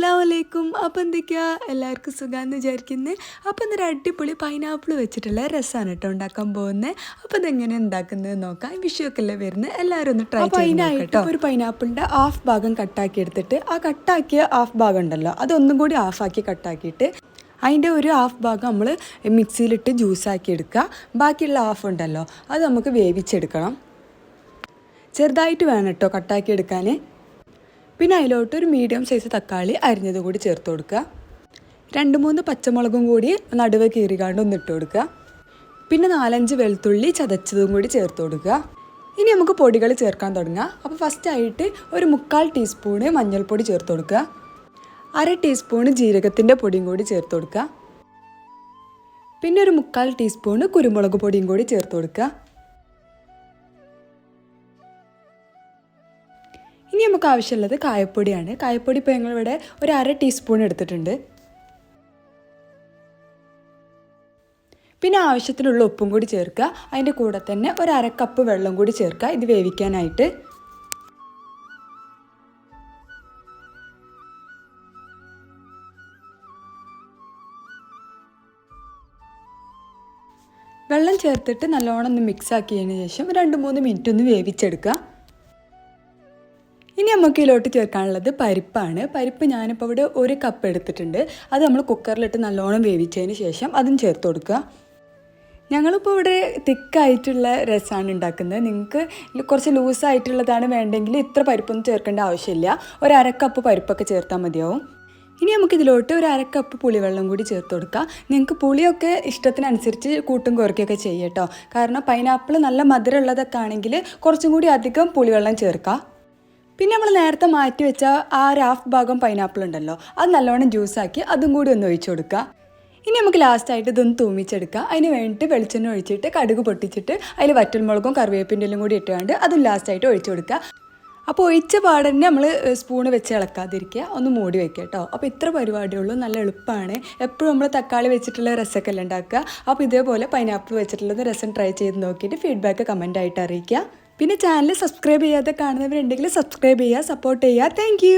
അസ്സാം വലൈക്കും അപ്പം എന്തൊക്കെയാ? എല്ലാവർക്കും സുഖമാണെന്ന് വിചാരിക്കുന്നത് അപ്പം ഇന്നൊരു അടിപൊളി പൈനാപ്പിൾ വെച്ചിട്ടുള്ള രസമാണ് കേട്ടോ ഉണ്ടാക്കാൻ പോകുന്നത് അപ്പം ഇതെങ്ങനെ ഉണ്ടാക്കുന്നത് നോക്കാം. വിഷയമൊക്കെ അല്ലേ വരുന്നത് എല്ലാവരും ഒന്ന് ട്രൈ കേട്ടോ ഒരു പൈനാപ്പിളിന്റെ ഹാഫ് ഭാഗം കട്ടാക്കി എടുത്തിട്ട് ആ കട്ടാക്കിയ ഹാഫ് ഭാഗം ഉണ്ടല്ലോ അതൊന്നും കൂടി ഹാഫാക്കി കട്ടാക്കിയിട്ട് അതിന്റെ ഒരു ഹാഫ് ഭാഗം നമ്മൾ മിക്സിയിലിട്ട് ജ്യൂസാക്കി എടുക്കുക. ബാക്കിയുള്ള ഹാഫ് ഉണ്ടല്ലോ അത് നമുക്ക് വേവിച്ചെടുക്കണം. ചെറുതായിട്ട് വേണം കേട്ടോ കട്ടാക്കി എടുക്കാൻ പിന്നെ അതിലോട്ട് ഒരു മീഡിയം സൈസ് തക്കാളി അരിഞ്ഞത് കൂടി ചേർത്ത് കൊടുക്കുക. രണ്ട് മൂന്ന് പച്ചമുളകും കൂടി നടുവ് കീറികാണ്ട് ഒന്ന് ഇട്ട് കൊടുക്കുക. പിന്നെ നാലഞ്ച് വെളുത്തുള്ളി ചതച്ചതും കൂടി ചേർത്ത് കൊടുക്കുക. ഇനി നമുക്ക് പൊടികൾ ചേർക്കാൻ തുടങ്ങാം. അപ്പോൾ ഫസ്റ്റ് ആയിട്ട് ഒരു മുക്കാൽ ടീസ്പൂണ് മഞ്ഞൾപ്പൊടി ചേർത്ത് കൊടുക്കുക. അര ടീസ്പൂണ് ജീരകത്തിന്റെ പൊടിയും കൂടി ചേർത്ത് കൊടുക്കുക. പിന്നെ ഒരു മുക്കാൽ ടീസ്പൂണ് കുരുമുളക് പൊടിയും കൂടി ചേർത്ത് കൊടുക്കുക. ഇനി നമുക്ക് ആവശ്യമുള്ളത് കായപ്പൊടിയാണ്. കായപ്പൊടി ഇപ്പോൾ ഞങ്ങളിവിടെ ഒരു അര ടീസ്പൂൺ എടുത്തിട്ടുണ്ട്. പിന്നെ ആവശ്യത്തിനുള്ള ഉപ്പും കൂടി ചേർക്കുക. അതിന്റെ കൂടെ തന്നെ ഒരു അര കപ്പ് വെള്ളം കൂടി ചേർക്കുക. ഇത് വേവിക്കാനായിട്ട്. വെള്ളം ചേർത്തിട്ട് നല്ലോണം ഒന്ന് മിക്സ് ആക്കിയതിന് ശേഷം രണ്ട് മൂന്ന് മിനിറ്റ് ഒന്ന് വേവിച്ചെടുക്കുക. ഇനി നമുക്ക് ഇതിലോട്ട് ചേർക്കാനുള്ളത് പരിപ്പാണ്. പരിപ്പ് ഞാനിപ്പോൾ ഇവിടെ ഒരു കപ്പ് എടുത്തിട്ടുണ്ട്. അത് നമ്മൾ കുക്കറിലിട്ട് നല്ലോണം വേവിച്ചതിന് ശേഷം അതും ചേർത്ത് കൊടുക്കുക. ഞങ്ങളിപ്പോൾ ഇവിടെ തിക്കായിട്ടുള്ള രസമാണ് ഉണ്ടാക്കുന്നത്. നിങ്ങൾക്ക് കുറച്ച് ലൂസായിട്ടുള്ളതാണ് വേണ്ടെങ്കിൽ ഇത്ര പരിപ്പൊന്നും ചേർക്കേണ്ട ആവശ്യമില്ല. ഒരു അര കപ്പ് പരിപ്പൊക്കെ ചേർത്താൽ മതിയാവും. ഇനി നമുക്ക് ഇതിലോട്ട് ഒരു അരക്കപ്പ് കപ്പ് പുളിവെള്ളം കൂടി ചേർത്ത് കൊടുക്കാം. നിങ്ങൾക്ക് പുളിയൊക്കെ ഇഷ്ടത്തിനനുസരിച്ച് കൂട്ടും കുറയ്ക്കുകയൊക്കെ ചെയ്യട്ടോ കാരണം പൈനാപ്പിൾ നല്ല മധുരമുള്ളതൊക്കെ ആണെങ്കിൽ കുറച്ചും കൂടി അധികം പുളിവെള്ളം ചേർക്കാം. പിന്നെ നമ്മൾ നേരത്തെ മാറ്റി വെച്ച ആ ഒരു ഹാഫ് ഭാഗം പൈനാപ്പിൾ ഉണ്ടല്ലോ അത് നല്ലോണം ജ്യൂസാക്കി അതും കൂടി ഒന്ന് ഒഴിച്ചു കൊടുക്കുക ഇനി നമുക്ക് ലാസ്റ്റായിട്ട് ഇതൊന്ന് തൂമിച്ചെടുക്കുക അതിന് വേണ്ടിയിട്ട് വെളിച്ചെണ്ണ ഒഴിച്ചിട്ട് കടുക് പൊട്ടിച്ചിട്ട് അതിൽ വറ്റൽമുളകും കറിവേപ്പിന്റെ എല്ലാം കൂടി ഇട്ടുകൊണ്ട് അതും ലാസ്റ്റായിട്ട് ഒഴിച്ചു കൊടുക്കുക അപ്പോൾ ഒഴിച്ച പാടന്നെ നമ്മൾ സ്പൂണ് വെച്ച് ഇളക്കാതിരിക്കുക. ഒന്ന് മൂടി വെക്കുക കേട്ടോ അപ്പോൾ ഇത്ര പരിപാടിയുള്ളൂ. നല്ല എളുപ്പമാണ് എപ്പോഴും നമ്മൾ തക്കാളി വെച്ചിട്ടുള്ള രസമൊക്കെ ഉണ്ടാക്കുക. അപ്പോൾ ഇതേപോലെ പൈനാപ്പിൾ വെച്ചിട്ടുള്ളത് രസം ട്രൈ ചെയ്ത് നോക്കിയിട്ട് ഫീഡ്ബാക്ക് കമന്റ് ആയിട്ട് അറിയിക്കുക. പിന്നെ ചാനൽ സബ്സ്ക്രൈബ് ചെയ്യാതെ കാണുന്നവരുണ്ടെങ്കിൽ സബ്സ്ക്രൈബ് ചെയ്യുക സപ്പോർട്ട് ചെയ്യുക. താങ്ക്